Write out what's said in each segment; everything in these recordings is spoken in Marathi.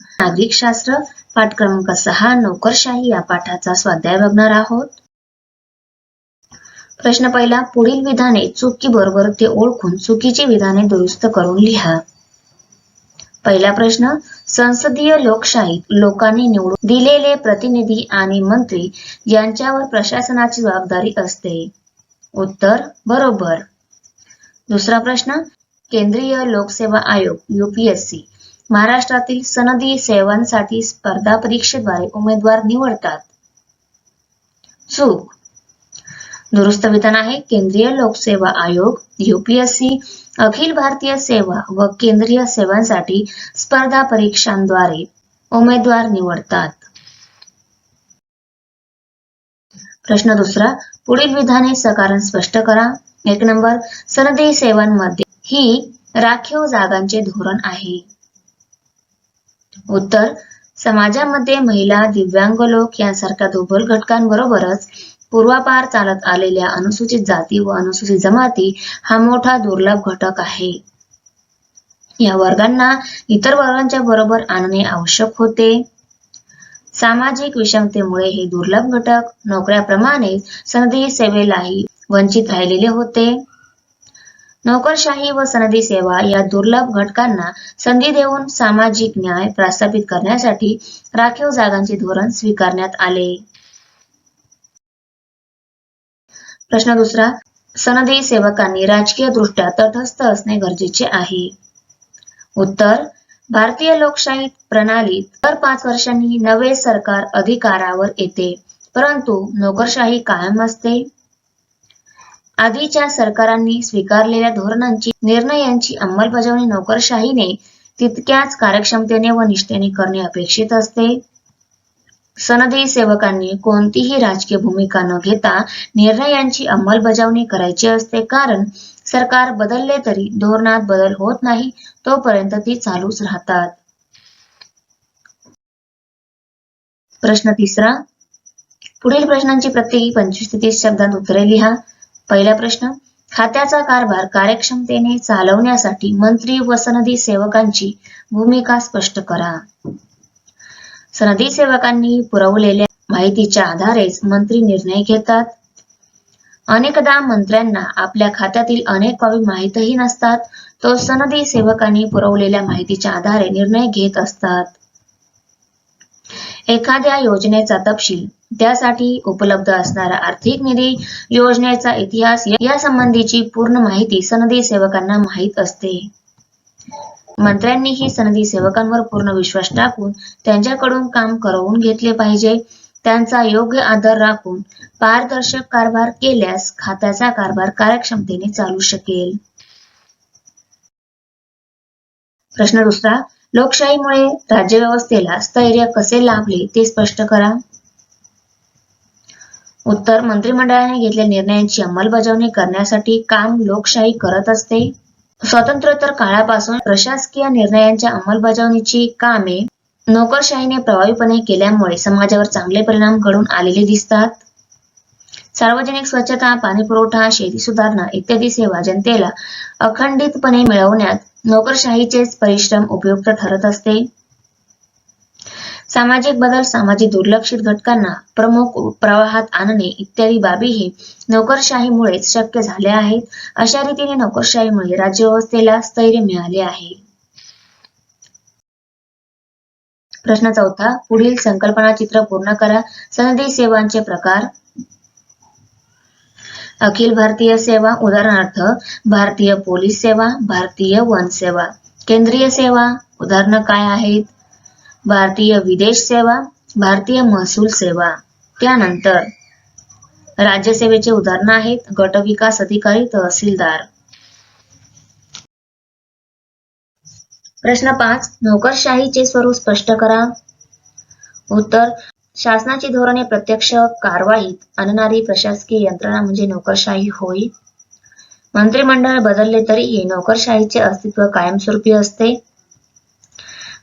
नागरिक शास्त्र पाठ क्रमांक सहा नोकरशाही या पाठाचा स्वाध्याय बघणार आहोत. प्रश्न पहिला पुढील विधाने चुकी बरोबर ते ओळखून चुकीची विधाने दुरुस्त करून लिहा. पहिला प्रश्न संसदीय लोकशाहीत लोकांनी निवडून दिलेले प्रतिनिधी आणि मंत्री यांच्यावर प्रशासनाची जबाबदारी असते. उत्तर बरोबर. दुसरा प्रश्न केंद्रीय लोकसेवा आयोग युपीएससी महाराष्ट्रातील सनदी सेवांसाठी स्पर्धा परीक्षेद्वारे उमेदवार निवडतात. चूक. दुरुस्त विधान आहे. केंद्रीय लोकसेवा आयोग युपीएससी अखिल भारतीय सेवा व केंद्रीय सेवांसाठी स्पर्धा परीक्षांद्वारे उमेदवार निवडतात. प्रश्न दुसरा. पुढील विधाने सकारण स्पष्ट करा. एक नंबर. सनदी सेवांमध्ये ही राखीव जागांचे धोरण आहे. उत्तर समाजामध्ये महिला दिव्यांग लोक यांसारख्या दुर्बल घटकांबरोबरच पूर्वापार चालत आलेल्या अनुसूचित जाती व अनुसूचित जमाती हा मोठा दुर्लभ घटक आहे. या वर्गांना इतर वर्गांच्या बरोबर आणणे आवश्यक होते. सामाजिक विषमतेमुळे हे दुर्लभ घटक नोकऱ्याप्रमाणे सनदी सेवेलाही वंचित राहिलेले होते. नोकरशाही व सनदी सेवा या दुर्लभ घटकांना संधी देऊन सामाजिक न्याय प्रस्थापित करण्यासाठी राखीव जागांचे धोरण स्वीकारण्यात आले. प्रश्न दुसरा सनदी सेवकांनी राजकीय दृष्ट्या तटस्थ असणे गरजेचे आहे. उत्तर भारतीय लोकशाही प्रणालीत दर पाच वर्षांनी नवे सरकार अधिकारावर येते परंतु नोकरशाही कायम असते. आधीच्या सरकारांनी स्वीकारलेल्या धोरणांची निर्णयांची अंमलबजावणी नोकरशाहीने तितक्याच कार्यक्षमतेने व निष्ठेने करणे अपेक्षित असते. सनदी सेवकांनी कोणतीही राजकीय भूमिका न घेता निर्णयांची अंमलबजावणी करायची असते. कारण सरकार बदलले तरी धोरणात बदल होत नाही तोपर्यंत ती चालूच राहतात. प्रश्न तिसरा. पुढील प्रश्नांची प्रत्येकी पंचवीस ते तीस शब्दात उत्तरे लिहा. पहिला प्रश्न खात्याचा कारभार कार्यक्षमतेने चालवण्यासाठी मंत्री व सनदी सेवकांची भूमिका स्पष्ट करा. सनदी सेवकांनी पुरवलेल्या माहितीच्या आधारेच मंत्री निर्णय घेतात. अनेकदा मंत्र्यांना आपल्या खात्यातील अनेक बाबी माहीतही नसतात तो सनदी सेवकांनी पुरवलेल्या माहितीच्या आधारे निर्णय घेत असतात. एखाद्या योजनेचा तपशील त्यासाठी उपलब्ध असणारा आर्थिक निधी योजनेचा इतिहास या संबंधीची पूर्ण माहिती सनदी सेवकांना माहीत असते. मंत्र्यांनीही सनदी सेवकांवर पूर्ण विश्वास टाकून त्यांच्याकडून काम करवून घेतले पाहिजे. त्यांचा योग्य आदर राखून पारदर्शक कारभार केल्यास खात्याचा कारभार कार्यक्षमतेने चालू शकेल. प्रश्न दुसरा लोकशाहीमुळे राज्यव्यवस्थेला स्थैर्य कसे लाभले ते स्पष्ट करा. उत्तर मंत्रिमंडळाने घेतलेल्या निर्णयांची अंमलबजावणी करण्यासाठी काम लोकशाही करत असते. स्वातंत्र्योत्तर काळापासून प्रशासकीय निर्णयांच्या अंमलबजावणीची कामे नोकरशाहीने प्रभावीपणे केल्यामुळे समाजावर चांगले परिणाम घडून आलेले दिसतात. सार्वजनिक स्वच्छता पाणी पुरवठा शेती सुधारणा इत्यादी सेवा जनतेला अखंडितपणे मिळवण्यात नोकरशाहीचेच परिश्रम उपयुक्त ठरत असते. सामाजिक बदल सामाजिक दुर्लक्षित घटकांना प्रमुख प्रवाहात आणणे इत्यादी बाबीही नोकरशाहीमुळेच शक्य झाल्या आहेत. अशा रीतीने नोकरशाहीमुळे राज्यव्यवस्थेला स्थैर्य मिळाले आहे. प्रश्न चौथा पुढील संकल्पना चित्र पूर्ण करा. सनदी सेवांचे प्रकार अखिल भारतीय सेवा उदाहरणार्थ भारतीय पोलीस सेवा भारतीय वन सेवा. केंद्रीय सेवा उदाहरणं काय आहेत? भारतीय विदेश सेवा भारतीय महसूल सेवा. त्यानंतर राज्यसेवेचे उदाहरण आहेत गट विकास अधिकारी तहसीलदार. प्रश्न पाच नोकरशाहीचे स्वरूप स्पष्ट करा. उत्तर शासनाची धोरणे प्रत्यक्ष कारवाईत आणणारी प्रशासकीय यंत्रणा म्हणजे नोकरशाही होय. मंत्रिमंडळ बदलले तरीही नोकरशाहीचे अस्तित्व कायमस्वरूपी असते.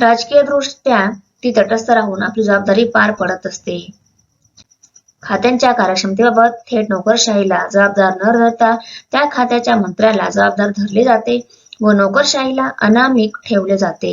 राजकीय दृष्ट्या ती तटस्थ राहून आपली जबाबदारी पार पडत असते. खात्यांच्या कार्यक्षमतेबाबत थेट नोकरशाहीला जबाबदार न धरता त्या खात्याच्या मंत्र्याला जबाबदार धरले जाते व नोकरशाहीला अनामिक ठेवले जाते.